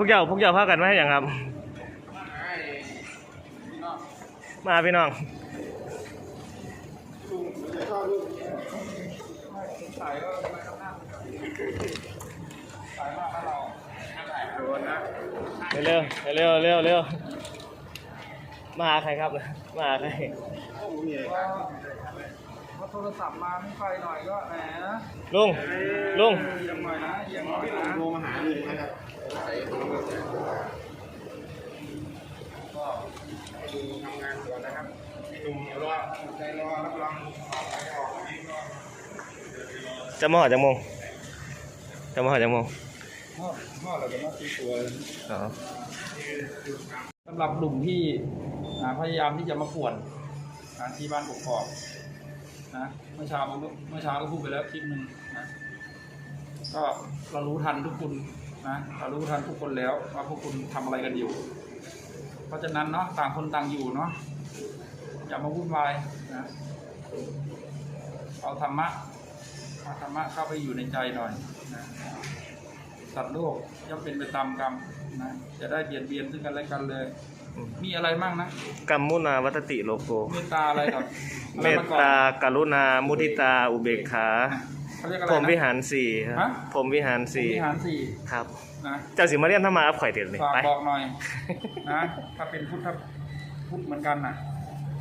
พวกเจ้าพวกเจ้าพากันมาให้อย่างครับ มาพี่น้องเร็วเร็วเร็วเร็วมาหาใครครับ มาหาใครพอโทรศัพท์มาไม่ไฟหน่อยก็แหมลุงลุงเอียังหน่อยนะเอียังหน่อยนะโทรมาหาลุงนะครับ ก็ให้ลุงทำงานก่อนนะครับพี่หนุ่มรอใจรอรับรองออกไปออกนี้ก็จะมาหอจังโมงจะมาหอจังโมงพ่อพ่อเราจะมาตีตัวอ๋อสำหรับหนุ่มที่พยายามที่จะมาป่วนที่บ้านกกอกนะเมื่อเช้าผมก็เมื่อเช้าก็พูดไปแล้วคลิปหนึ่งนะก็เรารู้ทันทุกคน นะเรารู้ทันทุกคนแล้วว่าพวกคุณทำอะไรกันอยู่ เพราะฉะนั้นเนาะต่างคนต่างอยู่เนาะอย่ามาวุ่นวายนะเอาธรรมะเอาธรรมะเข้าไปอยู่ในใจหน่อยนะสัตว์โลกย่อมเป็นไปตามกรรมนะจะได้เบียดเบียนซึ่งกันและกันเลย มีอะไรมั่งนะกัมมุนาวัตติโลโกเมตตาอะไรกับเมตตากรุณา มุทิตา อุเบกขา เขาเรียกอะไรผมวินะหารสี่คฮะรับผมวิหารผมสี่วิหารสี่ครับ นะเจ้าสิมาเรียนธรรมาอัพข่อยเด็ดเลยฝากไป บอกหน่อย นะถ้าเป็นพุทธพุทธเหมือนกันน่ะ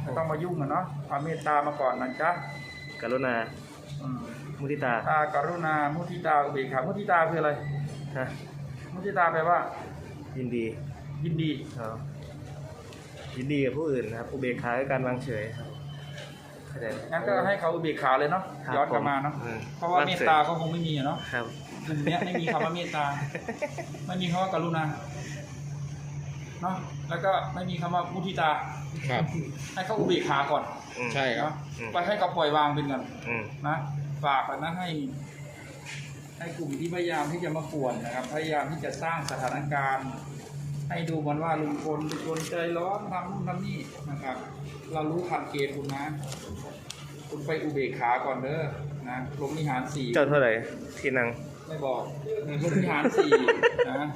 ไม่ต้องมายุ่งกันเนาะความเมตตามาก่อนนะจ๊ะกรุณา อืมมุทิตาตากรุณามุทิตาอุเบกขามุทิตาคืออะไร ฮะมุทิตาแปลว่า ยินดียินดีอ๋อยินดีกับผู้อื่นนะครับอุเบกขาคือการวางเฉยครับ เข้าใจไหมงั้นก็ให้เขาอุเบกขาเลยเนาะครับย้อนกลับมาเนาะผมอืมเพราะว่าว่างเมเฉตยตาเขาคงไม่มีอะเนาะครับกลุ่มเนี้ยไม่มีคำว่าเมตตา ไม่มีคำว่ากรุณาเนาะแล้วก็ไม่มีคำว่ามุทิตา ครับ ให้เขาอุเบกขาก่อนอืม ใช่ครับ เนาะอืม ไปให้เขาปล่อยวางเป็นกันอืม นะฝากไปนะให้ ให้กลุ่มที่พยายามที่จะมาป่วนนะครับ พยายามที่จะสร้างสถานการณ์ ให้ดูมันว่าลุงพลเป็นคนใจร้อนทำนู่นทำนี่นะครับ เรารู้ทันเกณฑ์คุณนะ คุณไปอุเบกขาก่อนเด้อนะลงนิหารสี่เจ้าเท่าไหร่ที่นั่งไม่บอกลงนิหารสี่นะ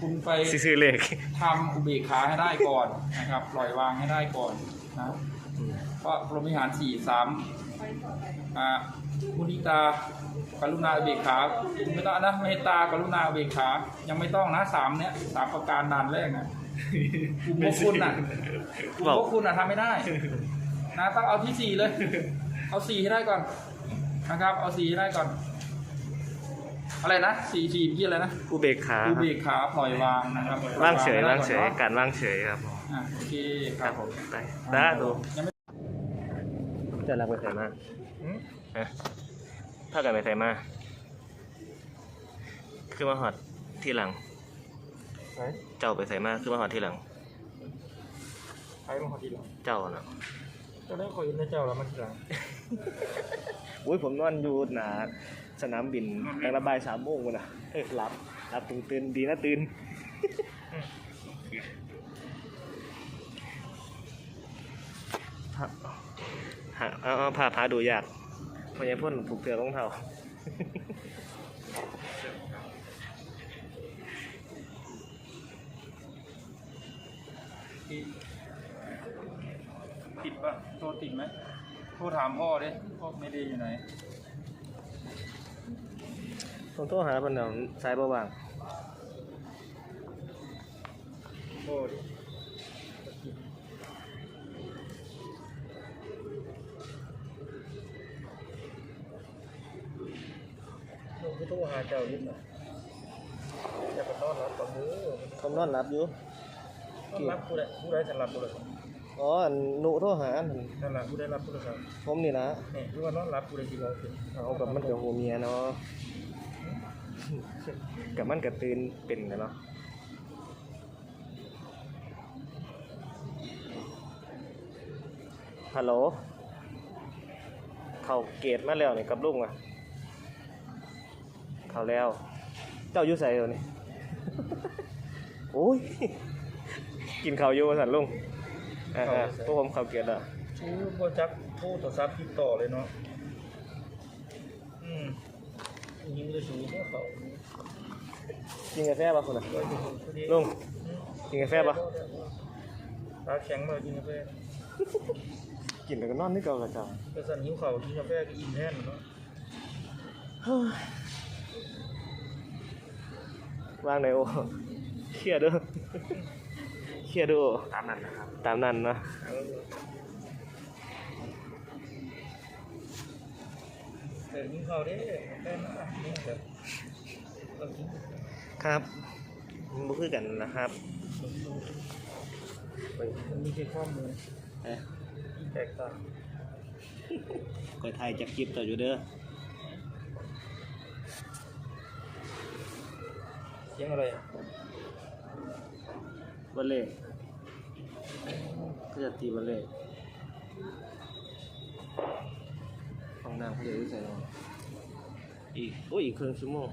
คุณไปซื้อๆเลขทำอุเบกขาให้ได้ก่อนนะครับ ปล่อยวางให้ได้ก่อนนะอืมเพราะพรหมวิหารสี่สามอ่ามุนิตา กรุณาอุเบกขาไม่ต้องนะเมตตากรุณาอุเบกขา ยังไม่ต้องนะสามเนี้ยสามประการด่านแรกนะกลุ่มพวกคุณน่ะกลุ่มพวกคุณน่ะทำไม่ได้ นะต้องเอาที่สี่เลย เอาสี่ให้ได้ก่อนนะครับ เอาสี่ให้ได้ก่อน อะไรนะสี่สี่เมื่อกี้อะไรนะอุเบกขาอุครับเบกขาปล่อยวางนะครับว่างเฉยปล่อว่างเฉยไว้ก่อนการว่างเฉยครับเนาะอะโอเคคครัรับบผมได้ได้ดูยังไม่จะรักไปใส่มาฮะ ถ้ากันไปใส่มา คือมาหอดที่หลังไหนเจ้าไปใส่มาคือมาหอดที่หลังใครมาขอทีหลัง เจ้าน่ะเจ้าได้คอยอินในเจ้าแล้วมันทีหลังอุ้ยผมนอนอยู่หนาสนามบินตั้งแต่บ่ายสามโมงกันนะเออหลับหลับตื่นตื่นดีนะตื่นหาหาเอาเอาพาพาดูยาก พอยายพ่นผูกเสือรองเท้าผิดผิดป่ะโทรติดไหมโทรถามพ่อดิพ่อไม่ได้อยู่ไหนผมโทรหาเพิ่นเดี๋ยวสายบ่ว่างโทรดิ เจ้ายิ้มนะจะไปต้อนรับกับมือผมนอนหลับอยู่ ต้อนรับผู้ใดผู้ใดจะรับผู้ใดอ๋ออันหนูโทรหาอันนั่นแหละผู้ใดรับผู้ใดครับผมนี่นะนี่คือว่านอนรับผู้ใดที่เราเป็น เอากับมันกับหัวเมียเนาะกับมันกับตื่นเป็นกันเนาะฮัลโหล เขาเกตมาแล้วนี่กับลุงอะ เขาแล้ว เจ้าอยู่ใส่เดี๋ยวนี้โอ้ย กินข้าวอยู่มาสั่นลุงอ่าๆพวกผมเขาเกตอะชูโปรจักโทรโทรศัพท์ติดต่อเลยเนาะ อืมยิงเลยชูพวกเขากินกาแฟป่ะคุณอะลุงกินกาแฟป่ะตาแข็งมากินกาแฟกินแล้วก็นอนนี่เก่าละจ้าก็สั่นหิวเข่าวกินกาแฟก็อิ่มแน่นเนาะ วางไหนโอเครียดเด้อเครียดเด้อโอตามนั้นนะครับ ตามนั้นเนาะแต่หิวเข่าวเด้แค่นั้นนี่แบบเรากินครับบ่คือกันนะครับ มันมีแค่ข้อมูลเอ๊ะที่แตกต่างคอยถ่ายจากคลิปต่ออยู่เด้อ เสียงอะไรบัลเล่ก็จะตีบัลเล่ห้องน้ำเขาเดี๋ยวใส่ลงอีกโอ้ยอีกครึ่งชั่วโมง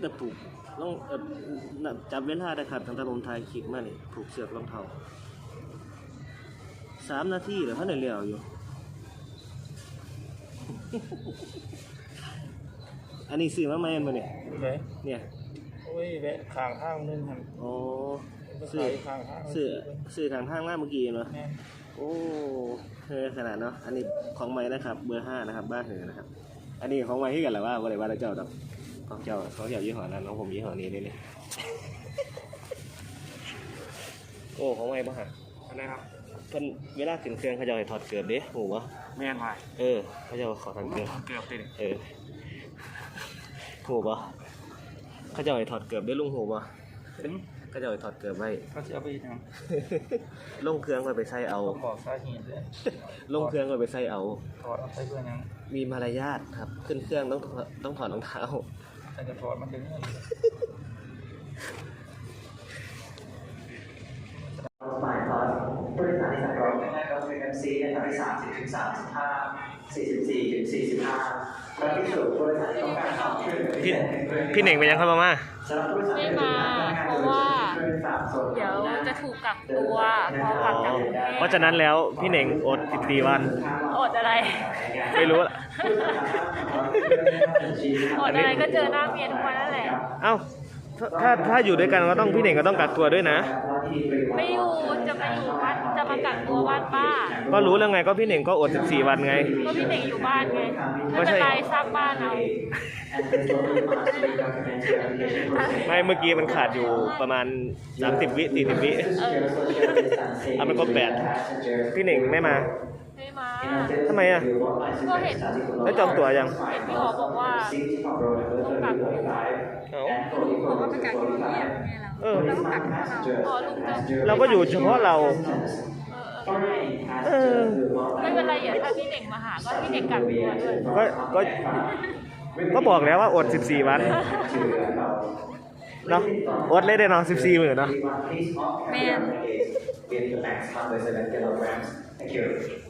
แต่ผูกลองเอ่อน่ะจับเวลาได้ครับตั้งแต่ผมถ่ายคลิปมานี่ผูกเสือกรองเท้าสามนาทีเหรอท่านไหนเลี้ยวอยู่ อันนี้ซื้อมาไหมอันมาเนี่ยดูไหนเนี่ยโอ้ยแวะข้างทางนึงหันโอ้ไปซื้อขายข้างทางซื้อซื้อข้างทางหน้าเมื่อกี้เนาะแม่นโอ้เฮ้ยขนาดเนาะอันนี้ของใหม่นะครับ เบอร์ห้านะครับ บ้านเหอนะครับ อันนี้ของใหม่ที่กันแหละว่าบริวารเจ้าดอก ของเจ้าของเจ้ายี่ห้อนั้นของผมยี่ห้อนี้นี่นี่โอ้ของใหม่ปะฮะอันนี้ครับเพิ่นเวลาขึ้นเครื่องเขาจะให้ถอดเกือบเด้หูวะแม่นไปเออ เขาจะขอถอดเกือบเกือบติดเออหูปะเขาจะเอาไปถอดเกือบได้ลุงหูปะเป็นเขาจะเอาไปถอดเกือบไว้เขาจะเอาไปทลงเครื่องไว้ไปใส่เอาำต้องบอกสาเหตุเลยลงเครื่องไว้ไปใส่เอาถอดเอาไปเพื่อนยังมีมารยาทครับ ขึ้นเครื่องต้องต้องถอดรองเท้า แต่จะถอดมันดึงเงินฝ่ายคอร์สผู้โดยสารที่สำรองได้รับเอ็มซีในแถวที่สามสิบถึงสามสิบห้าสี่สิบสี่ถึงสี่สิบห้าพระภิกษุผู้โดยสารต้องการความช่วยเหลือพิพี่เศษในเครื่องพี่เหน่งไปยังครับมาม่า สำหรับผู้โดยสารไม่มาเพราะว่า เดี๋ยวจะถูกกักตัวพอกลับจากกรุงเทพเพราะฉะนั้นแล้วพี่เหน่งอด14วัน อดอะไร ไม่รู้ละอดอะไรก็เจอหน้าเมียทุกวันนั่นแหละ เอ้าถ้าถ้าถ้าอยู่ด้วยกันก็ต้องพี่เหน่งก็ต้องกักตัวด้วยนะ ไม่อยู่จะมาอยู่บ้านจะมา กักตัวบ้านป้า ก็รู้แล้วไงก็พี่เหน่งก็อด 14 วันไง ก็พี่เด็กอยู่บ้านไงไม่เป็นไรสร้างบ้านเอาไม่เมื่อกี้มันขาดอยู่ประมาณ 30 วิ40วิเอาไปครบแปดพี่เหน่งไม่มาไม่มาทำไมอะก็เห็นแล้วจองตั๋วยังเห็นพี่หอบอกว่าต้องกักตัวเอ้าบอกว่าเป็นการที่เงียบไงเออเราต้องกักตัวเราพอลุงจะเราก็อยู่เฉพาะเรา เออเออเออไม่เป็นไรอย่าถ้าพี่เด็กมาหาก็พี่เด็กกักตัวด้วยก็ก็ก็บอกแล้วว่าอด 14 วันเนาะอดเลยได้เนาะ14 หมื่นเนาะแม่น Thank you.